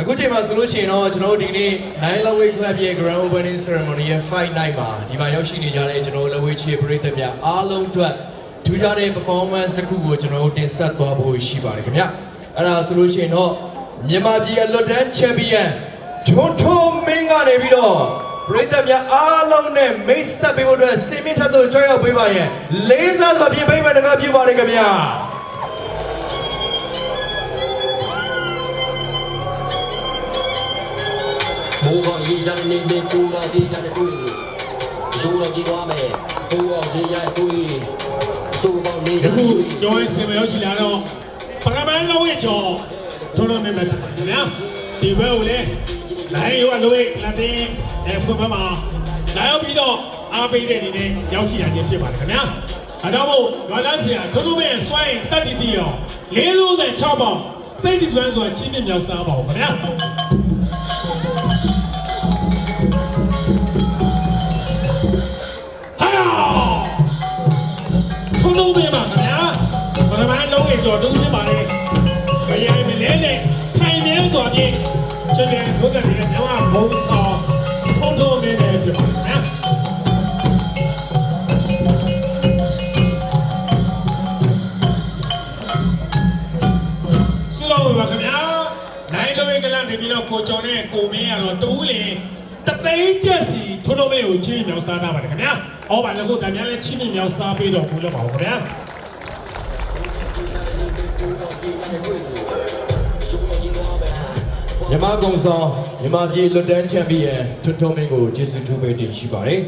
အခုချိန်မှာဆိုလို့ရှိရင်တော့ကျွန်တော်တို့ဒီနေ့ Nine Laway Club ရဲ့ Grand Opening Ceremony ရဲ့ Fight Night မှာဒီမှာရောက်ရှိနေကြတဲ့ကျွန်တော်တို့ Laway ချေပရိသတ်များအားလုံးအတွက်ထူးခြားတဲ့ performance တစ်ခုကိုကျွန်တော်တို့တင်ဆက်သွားဖို့ရှိပါတယ်ခင်ဗျအဲ့ဒါဆိုလို့ရှိရင်တော့မြန်မာပြည်အလွတ်တန်း Champion ထွန်းထွန်းမင်းကနေပြီးတော့ပရိသတ်များအားလုံးနဲ့မိတ်ဆက်ပေးဖို့အတွက်စင်မင်းထပ်တို့ကြွရောက်ပေးပါရဲ့လေးစားစွာပြင်ပေးမယ်တကားပြုပါတယ်ခင်ဗျာ မိုးပေါ်ရေချမ်းနေနေကိုတော့ဒီချမ်းတဲ့တွေ့ရိုးတော့ကြည့်သွားမယ်ဟိုတော့ရေရတွေ့သို့ပေါင်းနေယတယ်ခုတွေ့ကျော်ရေးစင်မရောက်ရှိလာတော့ပရမန်လောဝေကျော်ထွန်းတော်မြတ်မြတ်ဖြစ်ပါတယ်ခင်ဗျာဒီဘက်ကိုလည်းနိုင်ရောလောဝေလာတင်အဲဖွင့်ဖမှာလာရောက်ပြီးတော့အားပေးတဲ့အနေနဲ့ရောက်ရှိရခြင်းဖြစ်ပါတယ်ခင်ဗျာအဲတော့မို့ရွာသားဆရာထွန်းတော်မြတ်စွန့်ရင်တတ်တည်တည်အောင်လေးလုံးနဲ့6ပေါင်သိတိကျွမ်းစွာချင်းမြင့်မြောက်စားပါဦးခင်ဗျာ ထုံးလုံးပေးပါခင်ဗျာပထမလုံးရဲ့ကြော်တူးပေးပါလေမရိုင်မလဲနဲ့ထိုင်မြဲစွာဖြင့်ရှင်ပြန်ထိုးတဲ့နေတဲ့မြမဘုံဆောင်ထုံးထုံးလေးနဲ့ပြပါခင်ဗျာဆုတော်ပါခင်ဗျာနိုင်လုံးရဲ့ကလန့်နေပြီးတော့ကိုကျော်နဲ့ကိုမင်းကတော့တူးလေတသိန်းချက်စီထုံးထုံးလေးကိုချင်းမြောက်စားတာပါတယ်ခင်ဗျာ ဩပါလည်းကိုတမ်းများလဲချင်းမြောက်စားပေးတော့ဘူးလို့ပါဦးခင်ဗျာမြမကုံဆောင်မြမပြည်လွတ်တန်းချန်ပီယံထွန်းထွန်းမင်းကိုကျေးဇူးထူးပဲတင်ရှိပါတယ်